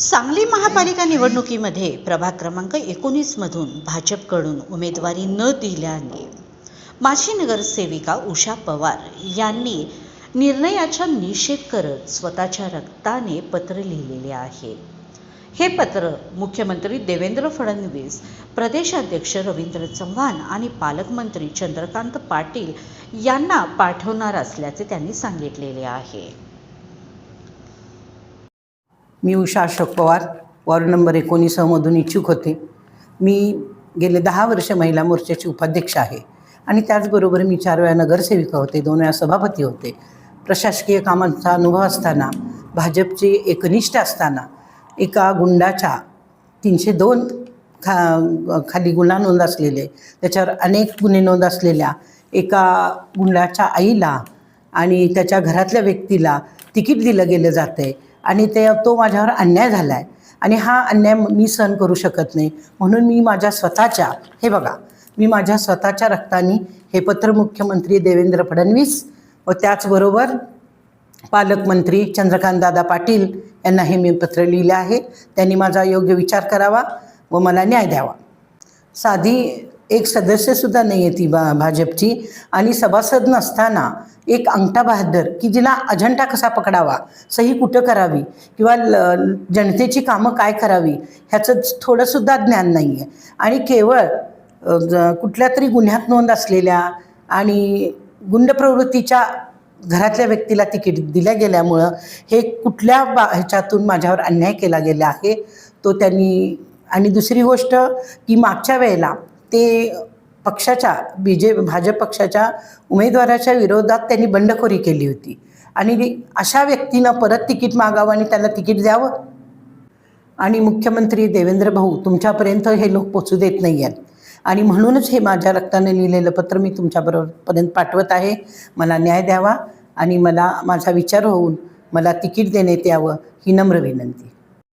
सांगली महापालिका निवडणुकीमध्ये प्रभाग क्रमांक एकोणीसमधून भाजपकडून उमेदवारी न दिल्याने माजी नगरसेविका उषा पवार यांनी निर्णयाचा निषेध करत स्वतःच्या रक्ताने पत्र लिहिलेले आहे. हे पत्र मुख्यमंत्री देवेंद्र फडणवीस प्रदेशाध्यक्ष रवींद्र चव्हाण आणि पालकमंत्री चंद्रकांत पाटील यांना पाठवणार असल्याचे त्यांनी सांगितलेले आहे. मी उषा अशोक पवार वॉर्ड नंबर एकोणीसमधून इच्छुक होते. मी गेले दहा वर्ष महिला मोर्चाची उपाध्यक्ष आहे आणि त्याचबरोबर मी चार वेळा नगरसेविका होते दोन वेळा सभापती होते. प्रशासकीय कामांचा अनुभव असताना भाजपचे एकनिष्ठ असताना एका गुंडाच्या तीनशे दोन खा खाली गुन्हा नोंद असलेले त्याच्यावर अनेक गुन्हे नोंद असलेल्या एका गुंडाच्या आईला आणि त्याच्या घरातल्या व्यक्तीला तिकीट दिलं गेलं जातं आहे आणि ते तो माझ्यावर अन्याय झाला आहे आणि हा अन्याय मी सहन करू शकत नाही. म्हणून मी माझ्या स्वतःच्या हे बघा मी माझ्या स्वतःच्या रक्ताने हे पत्र मुख्यमंत्री देवेंद्र फडणवीस व त्याचबरोबर पालकमंत्री चंद्रकांतदादा पाटील यांना हे मी पत्र लिहिलं आहे. त्यांनी माझा योग्य विचार करावा व मला न्याय द्यावा. साधी एक सदस्यसुद्धा नाही आहे ती भा भाजपची. आणि सभासद नसताना एक अंगठा बहादर की जिला अजंठा कसा पकडावा सही कुठं करावी किंवा ल जनतेची कामं काय करावी ह्याचं थोडंसुद्धा ज्ञान नाही आहे आणि केवळ ज- कुठल्या तरी गुन्ह्यात नोंद असलेल्या आणि गुंड प्रवृत्तीच्या घरातल्या व्यक्तीला तिकीट दिल्या गेल्यामुळं हे कुठल्या बा ह्याच्यातून माझ्यावर अन्याय केला गेला आहे तो त्यांनी आणि दुसरी गोष्ट की मागच्या वेळेला ते पक्षाच्या बी जे भाजप पक्षाच्या उमेदवाराच्या विरोधात त्यांनी बंडखोरी केली होती. आणि अशा व्यक्तीनं परत तिकीट मागावं आणि त्याला तिकीट द्यावं? आणि मुख्यमंत्री देवेंद्र भाऊ तुमच्यापर्यंत हे लोक पोचू देत नाही आहेत आणि म्हणूनच हे माझ्या रक्ताने लिहिलेलं पत्र मी तुमच्याबरोबरपर्यंत पाठवत आहे. मला न्याय द्यावा आणि मला माझा विचार होऊन मला तिकीट देण्यात यावं ही नम्र विनंती.